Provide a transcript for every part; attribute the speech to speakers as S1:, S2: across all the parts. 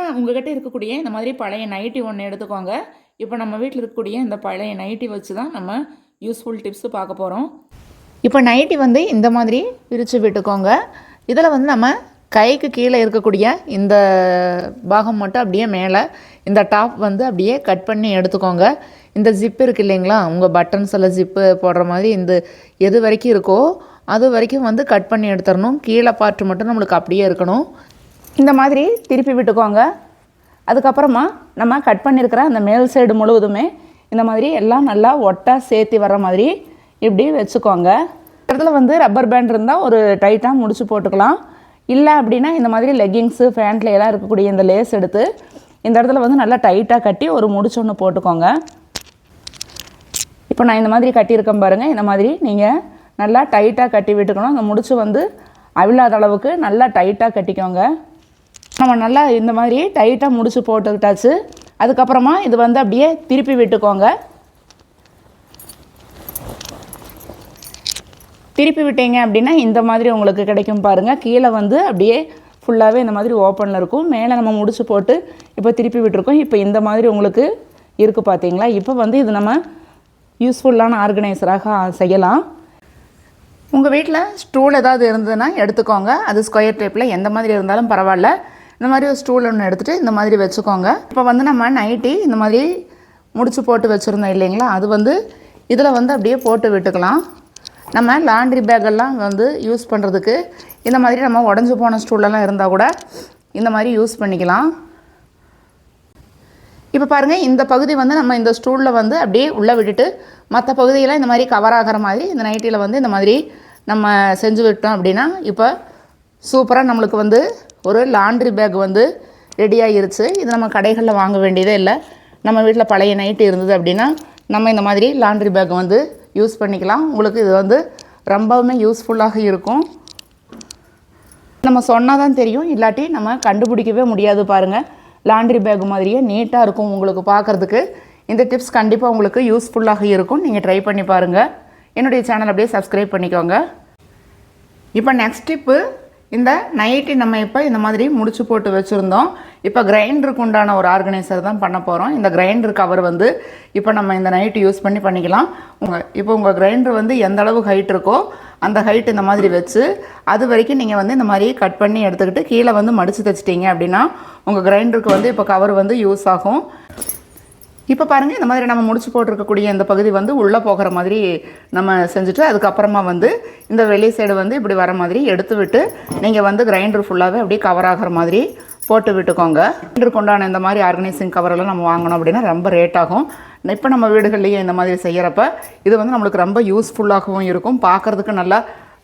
S1: இப்போ உங்ககிட்ட இருக்கக்கூடிய இந்த மாதிரி பழைய நைட்டி ஒன்று எடுத்துக்கோங்க. இப்போ நம்ம வீட்டில் இருக்கக்கூடிய இந்த பழைய நைட்டி வச்சு தான் நம்ம யூஸ்ஃபுல் டிப்ஸு பார்க்க போகிறோம் இப்போ நைட்டி வந்து இந்த மாதிரி பிரித்து விட்டுக்கோங்க. இதில் வந்து நம்ம கைக்கு கீழே இருக்கக்கூடிய இந்த பாகம் மட்டும் அப்படியே மேலே இந்த டாப் வந்து அப்படியே கட் பண்ணி எடுத்துக்கோங்க. இந்த ஜிப் இருக்கு இல்லைங்களா? உங்கள் பட்டன்ஸ் எல்லாம் ஜிப்பு போடுற மாதிரி இந்த எது வரைக்கும் இருக்கோ அது வரைக்கும் வந்து கட் பண்ணி எடுத்துடணும். கீழே பார்ட்டு மட்டும் நம்மளுக்கு அப்படியே இருக்கணும். இந்த மாதிரி திருப்பி விட்டுக்கோங்க. அதுக்கப்புறமா நம்ம கட் பண்ணியிருக்கிற அந்த மேல் சைடு முழுவதுமே இந்த மாதிரி எல்லாம் நல்லா ஒட்டாக சேர்த்து வர மாதிரி இப்படி வச்சுக்கோங்க. இடத்துல வந்து ரப்பர் பேண்ட் இருந்தால் ஒரு டைட்டாக முடிச்சு போட்டுக்கலாம். இல்லை அப்படின்னா இந்த மாதிரி லெக்கிங்ஸு ஃபேண்ட்ல எல்லாம் இருக்கக்கூடிய இந்த லேஸ் எடுத்து இந்த இடத்துல வந்து நல்லா டைட்டாக கட்டி ஒரு முடிச்சு ஒன்று போட்டுக்கோங்க. இப்போ நான் இந்த மாதிரி கட்டியிருக்கேன் பாருங்கள் இந்த மாதிரி நீங்கள் நல்லா டைட்டாக கட்டி விட்டுக்கணும். அந்த முடிச்சு வந்து அவிழாத அளவுக்கு நல்லா டைட்டாக கட்டிக்கோங்க. நம்ம நல்லா இந்த மாதிரி டைட்டாக முடிச்சு போட்டுக்கிட்டாச்சு. அதுக்கப்புறமா இது வந்து அப்படியே திருப்பி விட்டுக்கோங்க. திருப்பி விட்டீங்க அப்படின்னா இந்த மாதிரி உங்களுக்கு கிடைக்கும் பாருங்கள் கீழே வந்து அப்படியே ஃபுல்லாகவே இந்த மாதிரி ஓப்பனில் இருக்கும். மேலே நம்ம முடிச்சு போட்டு இப்போ திருப்பி விட்டுருக்கோம். இப்போ இந்த மாதிரி உங்களுக்கு இருக்குது பார்த்தீங்களா? இப்போ வந்து இது நம்ம யூஸ்ஃபுல்லான ஆர்கனைசராக செய்யலாம். உங்கள் வீட்டில் ஸ்டூல் ஏதாவது இருந்ததுன்னா எடுத்துக்கோங்க. அது ஸ்கொயர் டைப்பில் எந்த மாதிரி இருந்தாலும் பரவாயில்ல. இந்த மாதிரி ஒரு ஸ்டூல் ஒன்று எடுத்துகிட்டு இந்த மாதிரி வச்சுக்கோங்க. இப்போ வந்து நம்ம நைட்டி இந்த மாதிரி முடிச்சு போட்டு வச்சுருந்தோம் இல்லைங்களா? அது வந்து இதில் வந்து அப்படியே போட்டு விட்டுக்கலாம். நம்ம லாண்ட்ரி பேக்கெல்லாம் வந்து யூஸ் பண்ணுறதுக்கு இந்த மாதிரி நம்ம உடஞ்சி போன ஸ்டூலெல்லாம் இருந்தால் கூட இந்த மாதிரி யூஸ் பண்ணிக்கலாம். இப்போ பாருங்கள் இந்த பகுதி வந்து நம்ம இந்த ஸ்டூலில் வந்து அப்படியே உள்ளே விட்டுட்டு மற்ற பகுதியெல்லாம் இந்த மாதிரி கவர் ஆகிற மாதிரி இந்த நைட்டியில் வந்து இந்த மாதிரி நம்ம செஞ்சு விட்டோம் அப்படின்னா இப்போ சூப்பராக நம்மளுக்கு வந்து ஒரு லாண்ட்ரி பேக் வந்து ரெடியாகிருச்சு இது நம்ம கடைகளில் வாங்க வேண்டியதே இல்லை. நம்ம வீட்டில் பழைய நைட்டு இருந்தது அப்படின்னா நம்ம இந்த மாதிரி லாண்ட்ரி பேக் வந்து யூஸ் பண்ணிக்கலாம். உங்களுக்கு இது வந்து ரொம்பவுமே யூஸ்ஃபுல்லாக இருக்கும். நம்ம சொன்னால் தான் தெரியும். இல்லாட்டி நம்ம கண்டுபிடிக்கவே முடியாது பாருங்கள் லாண்ட்ரி பேக் மாதிரியே நீட்டாக இருக்கும் உங்களுக்கு பார்க்குறதுக்கு இந்த டிப்ஸ் கண்டிப்பாக உங்களுக்கு யூஸ்ஃபுல்லாக இருக்கும். நீங்கள் ட்ரை பண்ணி பாருங்கள் என்னுடைய சேனல் அப்படியே சப்ஸ்கிரைப் பண்ணிக்கோங்க. இப்போ நெக்ஸ்ட் டிப்பு இந்த நைட்டி நம்ம இப்போ இந்த மாதிரி முடிச்சு போட்டு வச்சுருந்தோம். இப்போ கிரைண்டருக்கு உண்டான ஒரு ஆர்கனைசர் தான் பண்ண போகிறோம் இந்த கிரைண்டர் கவர் வந்து இப்போ நம்ம இந்த நைட்டு யூஸ் பண்ணி பண்ணிக்கலாம். உங்கள் இப்போ உங்கள் கிரைண்டர் வந்து எந்த அளவு ஹைட் இருக்கோ அந்த ஹைட் இந்த மாதிரி வச்சு அது வரைக்கும் நீங்கள் வந்து இந்த மாதிரி கட் பண்ணி எடுத்துக்கிட்டு கீழே வந்து மடித்து தைச்சிட்டிங்க அப்படின்னா உங்கள் கிரைண்டருக்கு வந்து இப்போ கவர் வந்து யூஸ் ஆகும். இப்போ பாருங்கள் இந்த மாதிரி நம்ம முடிச்சு போட்டிருக்கக்கூடிய இந்த பகுதி வந்து உள்ளே போகிற மாதிரி நம்ம செஞ்சுட்டு அதுக்கப்புறமா வந்து இந்த வெளி சைடு வந்து இப்படி வர மாதிரி எடுத்து விட்டு நீங்கள் வந்து கிரைண்டர் ஃபுல்லாகவே அப்படியே கவர் ஆகிற மாதிரி போட்டு விட்டுக்கோங்க. கிரைண்டருக்கு உண்டான இந்த மாதிரி ஆர்கனைசிங் கவரெல்லாம் நம்ம வாங்கணும் அப்படின்னா ரொம்ப ரேட் ஆகும். இப்போ நம்ம வீடுகள்லேயே இந்த மாதிரி செய்கிறப்ப இது வந்து நம்மளுக்கு ரொம்ப யூஸ்ஃபுல்லாகவும் இருக்கும் பார்க்குறதுக்கு நல்லா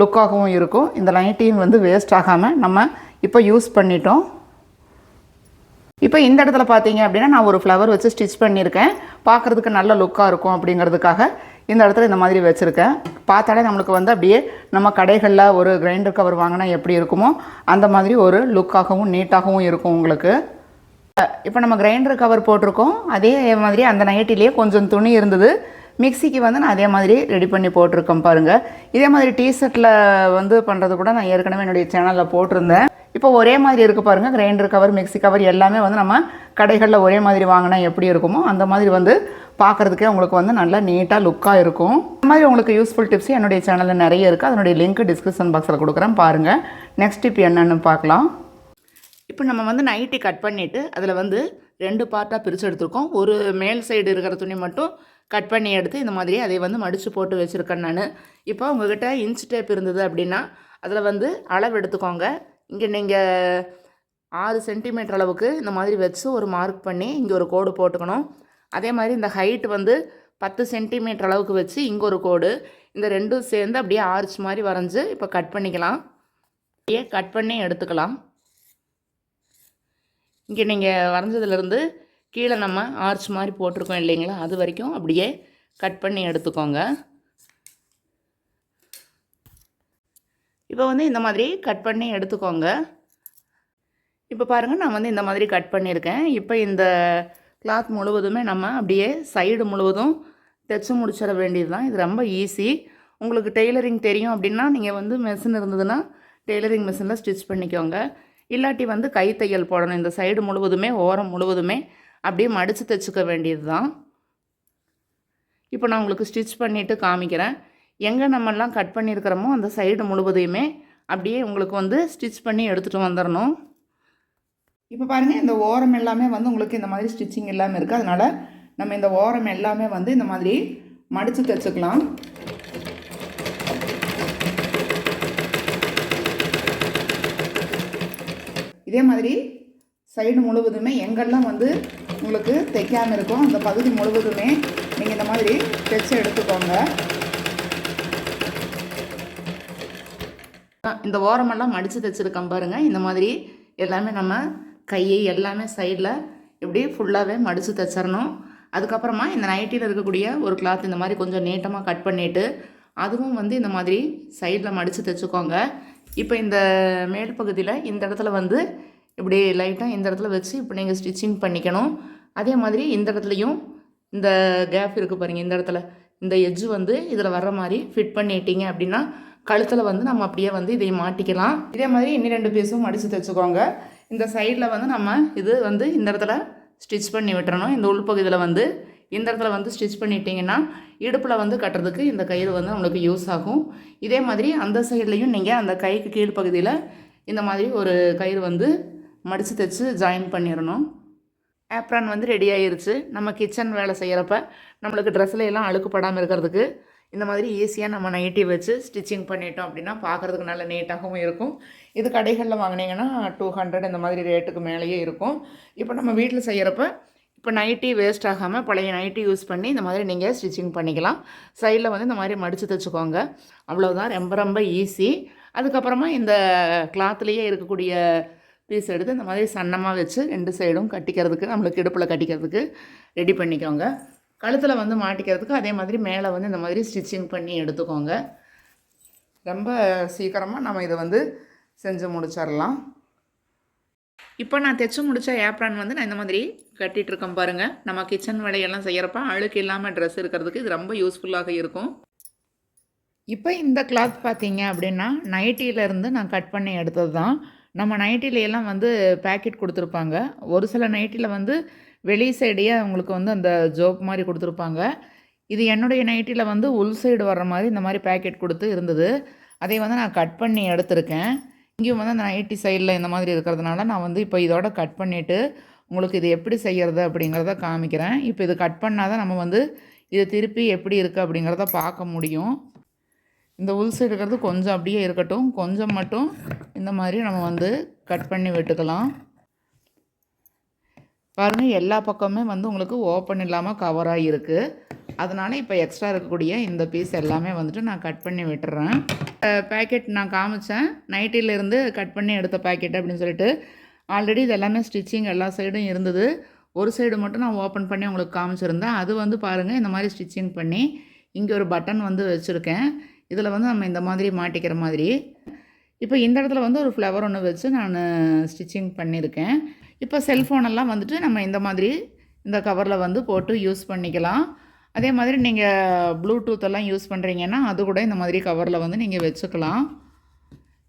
S1: லுக்காகவும் இருக்கும். இந்த லைட்டையும் வந்து வேஸ்ட் ஆகாமல் நம்ம இப்போ யூஸ் பண்ணிட்டோம். இப்போ இந்த இடத்துல பார்த்தீங்க அப்படின்னா நான் ஒரு ஃப்ளவர் வச்சு ஸ்டிச் பண்ணியிருக்கேன். பார்க்குறதுக்கு நல்ல லுக்காக இருக்கும் அப்படிங்கிறதுக்காக இந்த இடத்துல இந்த மாதிரி வச்சுருக்கேன். பார்த்தாலே நம்மளுக்கு வந்து அப்படியே நம்ம கடைகளில் ஒரு கிரைண்டர் கவர் வாங்கினா எப்படி இருக்குமோ அந்த மாதிரி ஒரு லுக்காகவும் நீட்டாகவும் இருக்கும் உங்களுக்கு. இப்போ நம்ம கிரைண்டர் கவர் போட்டிருக்கோம். அதே மாதிரி அந்த நைட்டிலேயே கொஞ்சம் துணி இருந்தது. மிக்சிக்கு வந்து நான் அதே மாதிரி ரெடி பண்ணி போட்டிருக்கேன் பாருங்கள் இதே மாதிரி டிஷர்ட்டில் வந்து பண்ணுறது கூட நான் ஏற்கனவே என்னுடைய சேனலில் போட்டிருந்தேன். இப்போ ஒரே மாதிரி இருக்குது பாருங்கள் கிரைண்டர் கவர் மிக்ஸி கவர் எல்லாமே வந்து நம்ம கடைகளில் ஒரே மாதிரி வாங்கினா எப்படி இருக்குமோ அந்த மாதிரி வந்து பார்க்குறதுக்கே உங்களுக்கு வந்து நல்லா நீட்டாக லுக்காக இருக்கும். இந்த மாதிரி உங்களுக்கு யூஸ்ஃபுல் டிப்ஸ் என்னுடைய சேனலில் நிறைய இருக்குது அதனுடைய லிங்க் டிஸ்கிரிப்ஷன் பாக்ஸில் கொடுக்குறேன் பாருங்கள் நெக்ஸ்ட் டிப் என்னென்னு பார்க்கலாம். இப்போ நம்ம வந்து நைட்டி கட் பண்ணிவிட்டு அதில் வந்து ரெண்டு பார்ட்டாக பிரித்து எடுத்துருக்கோம். ஒரு மேல் சைடு இருக்கிற துணி மட்டும் கட் பண்ணி எடுத்து இந்த மாதிரி அதை வந்து மடித்து போட்டு வச்சுருக்கேன் நான். இப்போ உங்ககிட்ட இன்ச் டேப் இருந்தது அப்படின்னா அதில் வந்து அளவு எடுத்துக்கோங்க. இங்கே நீங்கள் ஆறு சென்டிமீட்டர் அளவுக்கு இந்த மாதிரி வச்சு ஒரு மார்க் பண்ணி இங்கே ஒரு கோடு போட்டுக்கணும். அதே மாதிரி இந்த ஹைட் வந்து பத்து சென்டிமீட்டர் அளவுக்கு வச்சு இங்கே ஒரு கோடு இந்த ரெண்டும் சேர்ந்து அப்படியே ஆர்ச் மாதிரி வரைஞ்சி இப்போ கட் பண்ணிக்கலாம். அப்படியே கட் பண்ணி எடுத்துக்கலாம். இங்கே நீங்கள் வரைஞ்சதுலேருந்து கீழே நம்ம ஆர்ச் மாதிரி போட்டிருக்கோம் இல்லைங்களா? அது வரைக்கும் அப்படியே கட் பண்ணி எடுத்துக்கோங்க. இப்போ வந்து இந்த மாதிரி கட் பண்ணி எடுத்துக்கோங்க. இப்போ பாருங்கள் நான் வந்து இந்த மாதிரி கட் பண்ணியிருக்கேன். இப்போ இந்த கிளாத் முழுவதுமே நம்ம அப்படியே சைடு முழுவதும் தைச்சு முடிச்சிட வேண்டியது தான் இது ரொம்ப ஈஸி உங்களுக்கு டெய்லரிங் தெரியும் அப்படின்னா நீங்கள் வந்து மிஷின் இருந்ததுன்னா டெய்லரிங் மிஷினில் ஸ்டிச் பண்ணிக்கோங்க. இல்லாட்டி வந்து கை தையல் போடணும். இந்த சைடு முழுவதுமே ஓரம் முழுவதுமே அப்படியே மடித்து தைச்சிக்க வேண்டியது தான் இப்போ நான் உங்களுக்கு ஸ்டிச் பண்ணிவிட்டு காமிக்கிறேன். எங்கே நம்மெல்லாம் கட் பண்ணியிருக்கிறோமோ அந்த சைடு முழுவதையுமே அப்படியே உங்களுக்கு வந்து ஸ்டிச் பண்ணி எடுத்துகிட்டு வந்துடணும் இப்போ பாருங்கள் இந்த ஓரம் எல்லாமே வந்து உங்களுக்கு இந்த மாதிரி ஸ்டிச்சிங் இல்லாமல் இருக்குது அதனால் நம்ம இந்த ஓரம் எல்லாமே வந்து இந்த மாதிரி மடித்து தைச்சுக்கலாம் இதே மாதிரி சைடு முழுவதுமே எங்கெல்லாம் வந்து உங்களுக்கு தைக்காமல் இருக்கும் அந்த பகுதி முழுவதுமே நீங்கள் இந்த மாதிரி தைச்சு எடுத்துக்கோங்க. இந்த ஓரமெல்லாம் மடித்து தைச்சிருக்கேன் பாருங்கள் இந்த மாதிரி எல்லாமே நம்ம கையை எல்லாமே சைடில் இப்படி ஃபுல்லாகவே மடித்து தைச்சிடணும் அதுக்கப்புறமா இந்த நைட்டியில் இருக்கக்கூடிய ஒரு கிளாத் இந்த மாதிரி கொஞ்சம் நீட்டமாக கட் பண்ணிவிட்டு அதுவும் வந்து இந்த மாதிரி சைடில் மடித்து தைச்சிக்கோங்க. இப்போ இந்த மேல் பகுதியில் இந்த இடத்துல வந்து இப்படி லைட்டாக இந்த இடத்துல வச்சு இப்போ நீங்கள் ஸ்டிச்சிங் பண்ணிக்கணும். அதே மாதிரி இந்த இடத்துலையும் இந்த கேப் இருக்குது பாருங்கள் இந்த இடத்துல. இந்த எஜ்ஜு வந்து இதில் வர்ற மாதிரி ஃபிட் பண்ணிட்டீங்க அப்படின்னா கழுத்தில் வந்து நம்ம அப்படியே வந்து இதை மாட்டிக்கலாம். இதே மாதிரி இன்னும் ரெண்டு பீஸும் மடித்து தைச்சுக்கோங்க. இந்த சைடில் வந்து நம்ம இது வந்து இந்த இடத்துல ஸ்டிச் பண்ணி விட்டுறணும். இந்த உள்பகுதியில் வந்து இந்த இடத்துல வந்து ஸ்டிச் பண்ணிட்டீங்கன்னா இடுப்பில் வந்து கட்டுறதுக்கு இந்த கயிறு வந்து நம்மளுக்கு யூஸ் ஆகும். இதே மாதிரி அந்த சைட்லேயும் நீங்கள் அந்த கைக்கு கீழ்ப்பகுதியில் இந்த மாதிரி ஒரு கயிறு வந்து மடித்து தைச்சு ஜாயின் பண்ணிடணும் ஆப்ரான் வந்து ரெடி ஆயிருச்சு. நம்ம கிச்சன் வேலை செய்கிறப்ப நம்மளுக்கு ட்ரெஸ்ஸில் எல்லாம் அழுக்குப்படாமல் இருக்கிறதுக்கு இந்த மாதிரி ஈஸியாக நம்ம நைட்டி வச்சு ஸ்டிச்சிங் பண்ணிட்டோம் அப்படின்னா பார்க்குறதுக்கு நல்ல நீட்டாகவும் இருக்கும். இது கடைகளில் வாங்கினீங்கன்னா டூ ஹண்ட்ரட் இந்த மாதிரி ரேட்டுக்கு மேலேயே இருக்கும். இப்போ நம்ம வீட்டில் செய்கிறப்ப இப்போ நைட்டி வேஸ்ட் ஆகாமல் பழைய நைட்டி யூஸ் பண்ணி இந்த மாதிரி நீங்கள் ஸ்டிச்சிங் பண்ணிக்கலாம். சைடில் வந்து இந்த மாதிரி மடித்து தைச்சுக்கோங்க. அவ்வளோதான் ரொம்ப ரொம்ப ஈஸி அதுக்கப்புறமா இந்த கிளாத்லேயே இருக்கக்கூடிய பீஸ் எடுத்து இந்த மாதிரி சன்னமாக வச்சு ரெண்டு சைடும் கட்டிக்கிறதுக்கு நம்மளுக்கு இடுப்பில் கட்டிக்கிறதுக்கு ரெடி பண்ணிக்கோங்க. கழுத்தில் வந்து மாட்டிக்கிறதுக்கு அதே மாதிரி மேலே வந்து இந்த மாதிரி ஸ்டிச்சிங் பண்ணி எடுத்துக்கோங்க. ரொம்ப சீக்கிரமாக நம்ம இதை வந்து செஞ்சு முடிச்சிடலாம் இப்போ நான் தைச்சு முடித்த ஏப்ரான் வந்து நான் இந்த மாதிரி கட்டிகிட்டு இருக்கேன் பாருங்கள் நம்ம கிச்சன் வேலையெல்லாம் செய்கிறப்ப அழுக்கு இல்லாமல் ட்ரெஸ் இருக்கிறதுக்கு இது ரொம்ப யூஸ்ஃபுல்லாக இருக்கும். இப்போ இந்த கிளாத் பார்த்தீங்க அப்படின்னா நைட்டியிலேருந்து நான் கட் பண்ணி எடுத்தது தான் நம்ம நைட்டில எல்லாம் வந்து பேக்கெட் கொடுத்துருப்பாங்க. ஒரு சில நைட்டியில் வந்து வெளி சைடையே அவங்களுக்கு வந்து அந்த ஜோப் மாதிரி கொடுத்துருப்பாங்க. இது என்னுடைய நைட்டியில் வந்து உள் சைடு வர்ற மாதிரி இந்த மாதிரி பேக்கெட் கொடுத்து இருந்தது. அதை வந்து நான் கட் பண்ணி எடுத்திருக்கேன். இங்கேயும் வந்து அந்த நைட்டி சைடில் இந்த மாதிரி இருக்கிறதுனால நான் வந்து இப்போ இதோட கட் பண்ணிவிட்டு உங்களுக்கு இது எப்படி செய்கிறது அப்படிங்கிறத காமிக்கிறேன். இப்போ இது கட் பண்ணால் தான் நம்ம வந்து இது திருப்பி எப்படி இருக்குது அப்படிங்கிறத பார்க்க முடியும். இந்த உள் சைடு இருக்கிறது கொஞ்சம் அப்படியே இருக்கட்டும். கொஞ்சம் மட்டும் இந்த மாதிரி நம்ம வந்து கட் பண்ணி விட்டுக்கலாம். பாருங்கள் எல்லா பக்கமுமே வந்து உங்களுக்கு ஓப்பன் இல்லாமல் கவராக இருக்குது அதனால் இப்போ எக்ஸ்ட்ரா இருக்கக்கூடிய இந்த பீஸ் எல்லாமே வந்துட்டு நான் கட் பண்ணி விட்டுறேன். பேக்கெட் நான் காமிச்சேன். நைட்டிலேருந்து கட் பண்ணி எடுத்த பேக்கெட் அப்படின்னு சொல்லிட்டு ஆல்ரெடி இது எல்லாமே ஸ்டிச்சிங் எல்லா சைடும் இருந்தது. ஒரு சைடு மட்டும் நான் ஓப்பன் பண்ணி உங்களுக்கு காமிச்சிருந்தேன். அது வந்து பாருங்கள் இந்த மாதிரி ஸ்டிச்சிங் பண்ணி இங்கே ஒரு பட்டன் வந்து வச்சுருக்கேன். இதில் வந்து நம்ம இந்த மாதிரி மாட்டிக்கிற மாதிரி. இப்போ இந்த இடத்துல வந்து ஒரு ஃப்ளவர் ஒன்று வச்சு நான் ஸ்டிச்சிங் பண்ணியிருக்கேன் இப்போ செல்ஃபோனெல்லாம் வந்துட்டு நம்ம இந்த மாதிரி இந்த கவரில் வந்து போட்டு யூஸ் பண்ணிக்கலாம். அதே மாதிரி நீங்கள் ப்ளூடூத் எல்லாம் யூஸ் பண்ணுறீங்கன்னா அது கூட இந்த மாதிரி கவரில் வந்து நீங்கள் வச்சுக்கலாம்.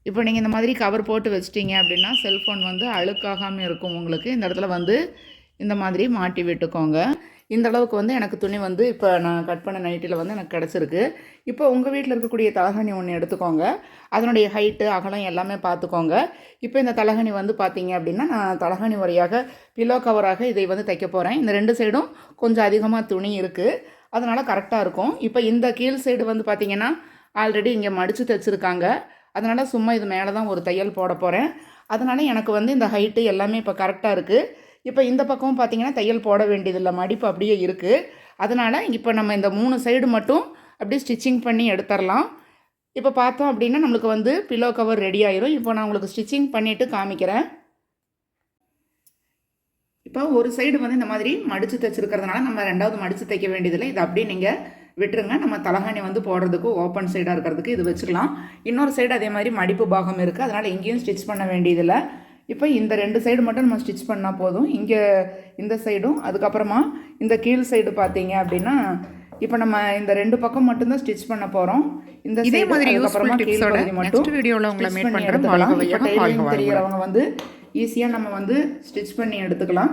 S1: இப்போ நீங்கள் இந்த மாதிரி கவர் போட்டு வச்சிட்டீங்க அப்படின்னா செல்ஃபோன் வந்து அழுக்காகாமல் இருக்கும் உங்களுக்கு. இந்த இடத்துல வந்து இந்த மாதிரி மாட்டி விட்டுக்கோங்க. இந்த அளவுக்கு வந்து எனக்கு துணி வந்து இப்போ நான் கட் பண்ண நைட்டில் வந்து எனக்கு கிடச்சிருக்கு. இப்போ உங்கள் வீட்டில் இருக்கக்கூடிய தலகணி ஒன்று எடுத்துக்கோங்க. அதனுடைய ஹைட்டு அகலம் எல்லாமே பார்த்துக்கோங்க இப்போ இந்த தலகணி வந்து பார்த்தீங்க அப்படின்னா நான் தலகணி வழியாக பிலோ கவராக இதை வந்து தைக்க போகிறேன் இந்த ரெண்டு சைடும் கொஞ்சம் அதிகமாக துணி இருக்குது அதனால் கரெக்டாக இருக்கும். இப்போ இந்த கீழ் சைடு வந்து பார்த்தீங்கன்னா ஆல்ரெடி இங்கே மடித்து தைச்சிருக்காங்க. அதனால் சும்மா இது மேலே தான் ஒரு தையல் போட போகிறேன் அதனால் எனக்கு வந்து இந்த ஹைட்டு எல்லாமே இப்போ கரெக்டாக இருக்குது இப்போ இந்த பக்கமும் பார்த்தீங்கன்னா தையல் போட வேண்டியதில்லை. மடிப்பு அப்படியே இருக்குது அதனால் இப்போ நம்ம இந்த மூணு சைடு மட்டும் அப்படியே ஸ்டிச்சிங் பண்ணி எடுத்துடலாம் இப்போ பார்த்தோம் அப்படின்னா நம்மளுக்கு வந்து பில்லோ கவர் ரெடி ஆயிரும். இப்போ நான் உங்களுக்கு ஸ்டிச்சிங் பண்ணிவிட்டு காமிக்கிறேன். இப்போ ஒரு சைடு வந்து இந்த மாதிரி மடித்து தைச்சிருக்கிறதுனால நம்ம ரெண்டாவது மடித்து தைக்க வேண்டியதில்லை. இது அப்படியே நீங்கள் விட்டுருங்க. நம்ம தலகாணி வந்து போடுறதுக்கு ஓப்பன் சைடாக இருக்கிறதுக்கு இது வச்சுக்கலாம். இன்னொரு சைடு அதே மாதிரி மடிப்பு பாகம் இருக்குது அதனால் எங்கேயும் ஸ்டிச் பண்ண வேண்டியதில்லை. இப்போ இந்த ரெண்டு சைடு மட்டும் நம்ம ஸ்டிச் பண்ணால் போதும் இங்கே இந்த சைடும் அதுக்கப்புறமா இந்த கீழ் சைடு பார்த்தீங்க அப்படின்னா இப்போ நம்ம இந்த ரெண்டு பக்கம் மட்டும்தான் ஸ்டிச் பண்ண போகிறோம் இந்த
S2: இதே மாதிரி useful
S1: கீழ் பகுதி மட்டும்
S2: next video ல உங்களை
S1: stitch
S2: meet
S1: பண்ணி
S2: பண்றேன்.
S1: எடுத்துக்கலாம்.
S2: வாழ்க
S1: இப்போ. தெரியறவங்க வந்து ஈஸியாக நம்ம வந்து ஸ்டிச் பண்ணி எடுத்துக்கலாம்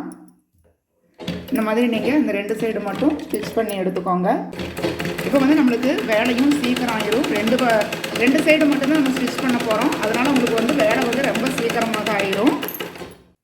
S1: இந்த மாதிரி நீங்கள் இந்த ரெண்டு சைடு மட்டும் ஸ்டிச் பண்ணி எடுத்துக்கோங்க இப்போ வந்து நம்மளுக்கு வேலையும் சீக்கிரம் ஆயிரும். ரெண்டு ப- ரெண்டு சைடு மட்டும்தான் நம்ம ஸ்டிச் பண்ண போகிறோம் அதனால் உங்களுக்கு வந்து வேலை வந்து ரொம்ப சீக்கிரமாக ஆயிரும்.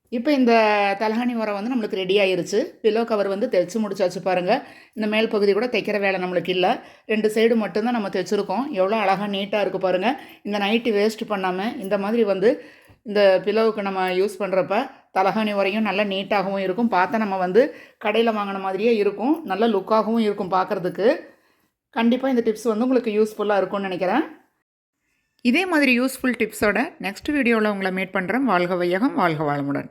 S1: இப்போ இந்த தலகாணி உரம் வந்து நம்மளுக்கு ரெடி ஆயிருச்சு. பிலோ கவர் வந்து தைச்சு முடிச்சாச்சு பாருங்கள் இந்த மேல் பகுதி கூட தைக்கிற வேலை நம்மளுக்கு இல்லை. ரெண்டு சைடு மட்டும்தான் நம்ம தைச்சிருக்கோம் எவ்வளோ அழகாக நீட்டாக இருக்குது பாருங்கள் இந்த நைட்டு வேஸ்ட் பண்ணாமல் இந்த மாதிரி வந்து இந்த பிலோவுக்கு நம்ம யூஸ் பண்ணுறப்ப தலகாணி உரையும் நல்லா நீட்டாகவும் இருக்கும். பார்த்தா நம்ம வந்து கடையில் வாங்கின மாதிரியே இருக்கும். நல்ல லுக்காகவும் இருக்கும் பார்க்குறதுக்கு. கண்டிப்பாக இந்த டிப்ஸ் வந்து உங்களுக்கு யூஸ்ஃபுல்லாக இருக்கும்னு நினைக்கிறேன். இதே மாதிரி யூஸ்ஃபுல் டிப்ஸோட நெக்ஸ்ட் வீடியோவில் உங்களை மீட் பண்ணுறேன் வாழ்க வையகம் வாழ்க வாழமுடன்